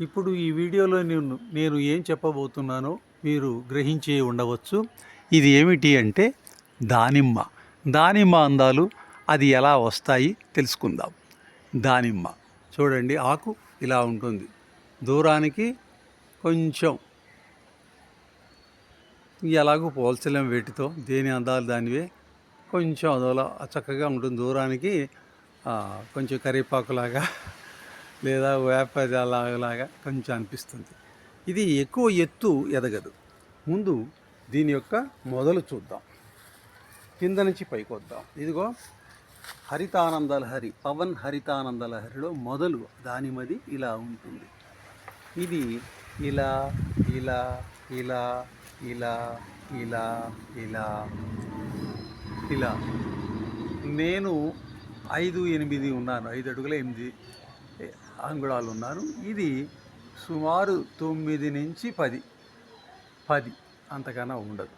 ఇప్పుడు ఈ వీడియోలో నేను నేను ఏం చెప్పబోతున్నానో మీరు గ్రహించి ఉండవచ్చు. ఇది ఏమిటి అంటే దానిమ్మ. దానిమ్మ అందాలు అది ఎలా వస్తాయి తెలుసుకుందాం. దానిమ్మ. చూడండి ఆకు ఇలా ఉంటుంది. దూరానికి కొంచెం ఎలాగూ పోల్చలేం వీటితో. దేని అందాలు దానివే? కొంచెం అదోలా చక్కగా ఉంటుంది. దూరానికి కొంచెం కరివేపాకులాగా లేదా వేపలాగా కొంచెం అనిపిస్తుంది. ఇది ఎక్కువ ఎత్తు ఎదగదు. ముందు దీని యొక్క మొదలు చూద్దాం. కింద నుంచి పైకి వద్దాం. ఇదిగో హరితానంద లహరి పవన్ హరితానంద లహరిలో మొదలు దానిమది ఇలా ఉంటుంది. ఇది ఇలా ఇలా ఇలా ఇలా ఇలా ఇలా ఇలా. నేను ఐదు ఎనిమిది ఉన్నాను. ఐదు అడుగుల ఎనిమిది. అంగుళాలు ఉన్నారు ఇది సుమారు తొమ్మిది నుంచి పది. పది అంతకన్నా ఉండదు.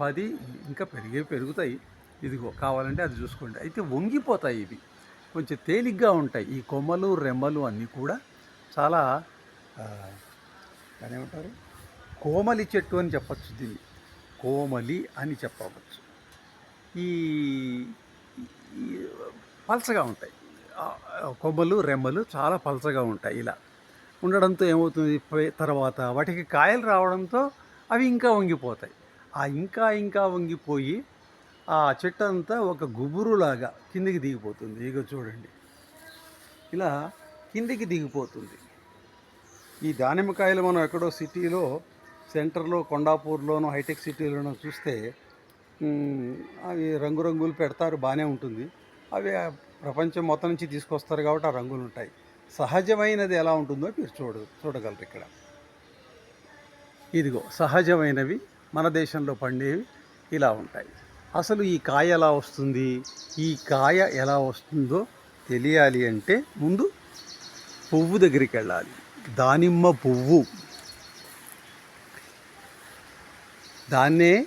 పది ఇంకా పెరిగే పెరుగుతాయి. ఇదిగో కావాలంటే అది చూసుకోండి. అయితే వంగిపోతాయి ఇవి. కొంచెం తేలిగ్గా ఉంటాయి. ఈ కొమ్మలు రెమ్మలు అన్నీ కూడా చాలా ఏమంటారు? కోమలి చెట్టు అని చెప్పచ్చు దీన్ని. కోమలి అని చెప్పవచ్చు. ఈ పలసగా ఉంటాయి. కొమ్మలు రెమ్మలు చాలా పలచగా ఉంటాయి ఇలా. ఉండడంతో ఏమవుతుంది? తర్వాత వాటికి కాయలు రావడంతో అవి ఇంకా వంగిపోతాయి. ఆ ఇంకా ఇంకా వంగిపోయి ఆ చెట్టు అంతా ఒక గుబురులాగా కిందికి దిగిపోతుంది. ఇక చూడండి. ఇలా కిందికి దిగిపోతుంది. ఈ దానిమ్మకాయలు మనం ఎక్కడో సిటీలో సెంటర్లో కొండాపూర్లోనో హైటెక్ సిటీలోనో చూస్తే అవి రంగురంగులు పెడతారు బాగానే ఉంటుంది. అవి ప్రపంచం మొత్తం నుంచి తీసుకొస్తారు కాబట్టి ఆ రంగులు ఉంటాయి. సహజమైనది ఎలా ఉంటుందో మీరు చూడ చూడగలరు ఇక్కడ. ఇదిగో సహజమైనవి మన దేశంలో పండేవి ఇలా ఉంటాయి. అసలు ఈ కాయ ఎలా వస్తుంది? ఈ కాయ ఎలా వస్తుందో తెలియాలి అంటే ముందు పువ్వు దగ్గరికి వెళ్ళాలి. దానిమ్మ పువ్వు. దాన్నే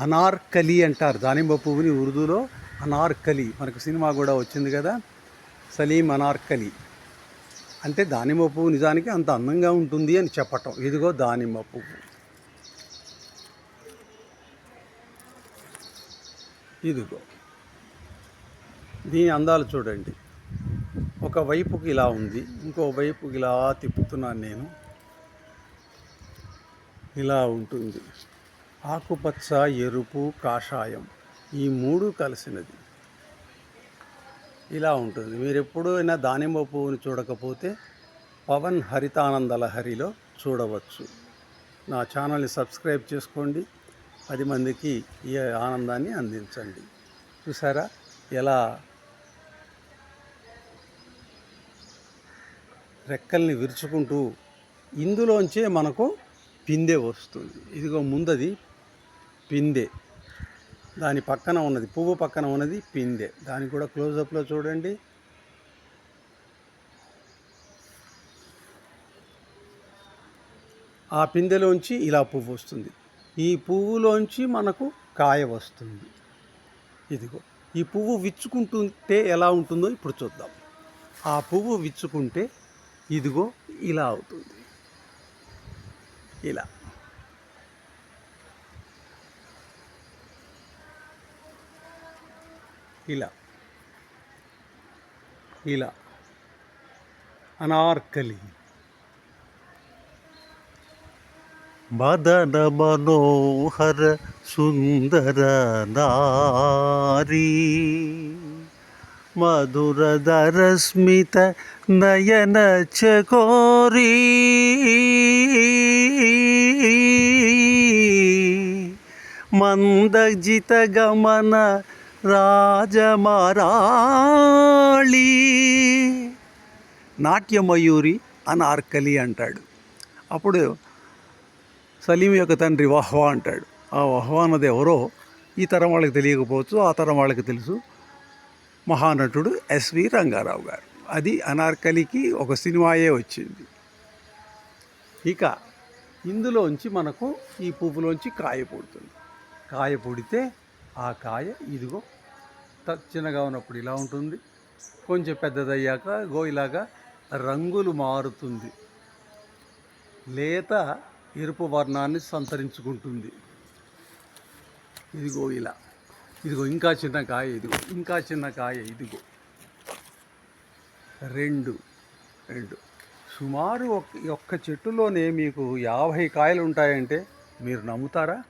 అనార్కలి అంటారు. దానిమ్మ పువ్వుని ఉర్దూలో అనార్కలి. మనకు సినిమా కూడా వచ్చింది కదా. సలీం అనార్కలి. అంటే దానిమ్మ పువ్వు నిజానికి అంత అందంగా ఉంటుంది అని చెప్పటం. ఇదిగో దానిమ్మ పువ్వు. ఇదిగో. దీని అందాలు చూడండి. ఒక వైపుకి ఇలా ఉంది. ఇంకో వైపుకి ఇలా తిప్పుతున్నాను నేను. ఇలా ఉంటుంది. ఆకుపచ్చ ఎరుపు కాషాయం. ఈ మూడు కలిసినది. ఇలా ఉంటుంది. మీరు ఎప్పుడైనా దానిమ్మ పువ్వుని చూడకపోతే పవన్ హరితానంద లహరిలో చూడవచ్చు. నా ఛానల్ని సబ్స్క్రైబ్ చేసుకోండి. పది మందికి ఈ ఆనందాన్ని అందించండి. చూసారా? ఎలా రెక్కల్ని విరుచుకుంటూ ఇందులోంచే మనకు పిందె వస్తుంది. ఇదిగో ముందది పిందె. దాని పక్కన ఉన్నది పువ్వు పక్కన ఉన్నది పిందె. దాన్ని కూడా క్లోజప్లో చూడండి. ఆ పిందెలోంచి ఇలా పువ్వు వస్తుంది. ఈ పువ్వులోంచి మనకు కాయ వస్తుంది. ఇదిగో ఈ పువ్వు విచ్చుకుంటుంటే ఎలా ఉంటుందో ఇప్పుడు చూద్దాం. ఆ పువ్వు విచ్చుకుంటే ఇదిగో ఇలా అవుతుంది. ఇలా. ఇలా ఇలా అనార్కలి మదన మనోహర సుందర నారీ మధురధర స్మిత నయన చకోరీ మందజిత గమన రాజమారాళి. నాట్యమయూరి అనార్కలి అంటాడు. అప్పుడు సలీం యొక్క తండ్రి వహ్వా అంటాడు. ఆ వహ్వా అన్నది ఎవరో ఈ తరం వాళ్ళకి తెలియకపోవచ్చు ఆ తరం వాళ్ళకి తెలుసు. మహానటుడు ఎస్వి రంగారావు గారు. అది అనార్కలికి ఒక సినిమాయే వచ్చింది. ఇక ఇందులోంచి మనకు ఈ పువ్వులోంచి కాయ పుడుతుంది. కాయ పుడితే ఆ కాయ ఇదిగో చిన్నగా ఉన్నప్పుడు ఇలా ఉంటుంది. కొంచెం పెద్దదయ్యాక గో ఇలాగా రంగులు మారుతుంది. లేత ఎరుపు వర్ణాన్ని సంతరించుకుంటుంది. ఇదిగో ఇలా. ఇదిగో ఇంకా చిన్న కాయ ఇదిగో ఇంకా చిన్న కాయ ఇదిగో. రెండు రెండు. సుమారు ఒక్క ఒక్క చెట్టులోనే మీకు యాభై కాయలు ఉంటాయంటే మీరు నమ్ముతారా?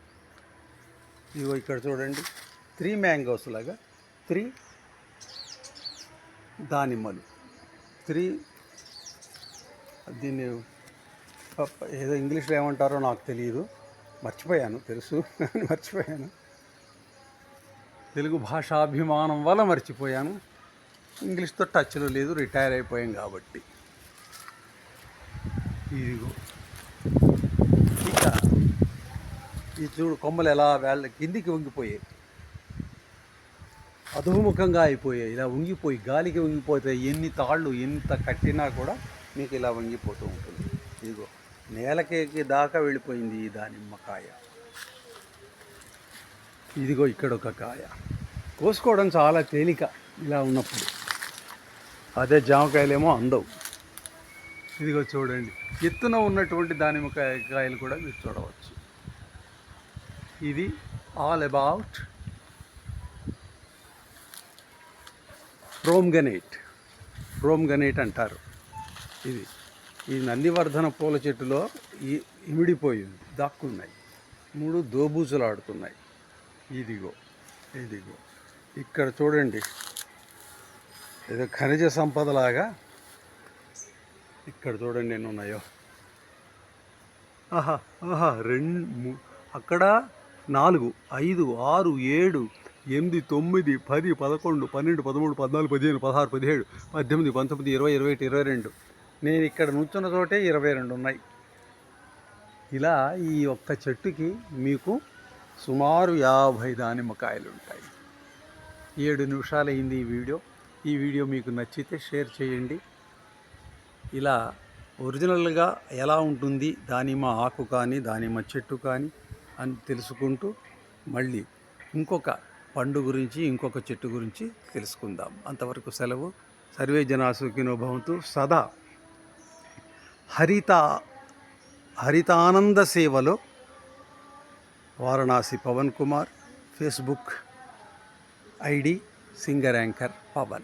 ఇదిగో ఇక్కడ చూడండి. త్రీ మ్యాంగోస్ లాగా. త్రీ దానిమ్మలు. త్రీ దీన్ని ఏదో ఇంగ్లీష్లో ఏమంటారో నాకు తెలియదు మర్చిపోయాను తెలుసు అని మర్చిపోయాను. తెలుగు భాషాభిమానం వల్ల మర్చిపోయాను. ఇంగ్లీష్తో టచ్లో లేదు రిటైర్ అయిపోయాం కాబట్టి. ఇదిగో. ఇక ఈ చూడు కొమ్మలు ఎలా వేళ్ళ కిందికి వంగిపోయాయి. అధోముఖంగా అయిపోయాయి. ఇలా ఉంగిపోయి గాలికి ఉంగిపోతాయి ఎన్ని తాళ్ళు ఎంత కట్టినా కూడా మీకు ఇలా వంగిపోతూ ఉంటుంది. ఇదిగో నేలకేకి దాకా వెళ్ళిపోయింది ఈ దానిమ్మకాయ ఇదిగో ఇక్కడ ఒక కాయ. కోసుకోవడం చాలా తేలిక ఇలా ఉన్నప్పుడు. అదే జామకాయలేమో అందవు. ఇదిగో చూడండి ఎత్తున ఉన్నటువంటి దానిమ్మకాయ కాయలు కూడా మీరు చూడవచ్చు. ఇది ఆల్ అబౌట్ రోమ్గనేట్ రోమ్గనేట్ అంటారు. ఇది. ఈ నందివర్ధన పూల చెట్టులో ఈ ఇమిడిపోయింది. దాక్కున్నాయి. మూడు దోబూజులాడుతున్నాయి. ఇదిగో ఇదిగో. ఇక్కడ చూడండి. ఏదో ఖనిజ సంపదలాగా ఇక్కడ చూడండి ఎన్ని ఉన్నాయో ఆహా ఆహా రెండు మూ- అక్కడ నాలుగు ఐదు ఆరు ఏడు ఎనిమిది తొమ్మిది పది పదకొండు పన్నెండు పదమూడు పద్నాలుగు పదిహేను పదహారు పదిహేడు పద్దెనిమిది పంతొమ్మిది ఇరవై ఇరవై ఒకటి ఇరవై రెండు. నేను ఇక్కడ నుంచున్న చోటే ఇరవై రెండు ఉన్నాయి. ఇలా ఈ ఒక్క చెట్టుకి మీకు సుమారు యాభై దానిమ్మకాయలు ఉంటాయి. ఏడు నిమిషాలు అయింది ఈ వీడియో. ఈ వీడియో మీకు నచ్చితే షేర్ చేయండి. ఇలా ఒరిజినల్గా ఎలా ఉంటుంది దానిమ్మ ఆకు కానీ దానిమ్మ చెట్టు కానీ అని తెలుసుకుంటూ మళ్ళీ ఇంకొక పండు గురించి ఇంకొక చెట్టు గురించి తెలుసుకుందాం. అంతవరకు సెలవు. సర్వే జనాసుకినో భవంతు. సదా హరిత హరితానంద సేవలో Varanasi Pawan Kumar Facebook ID singer anchor Pawan.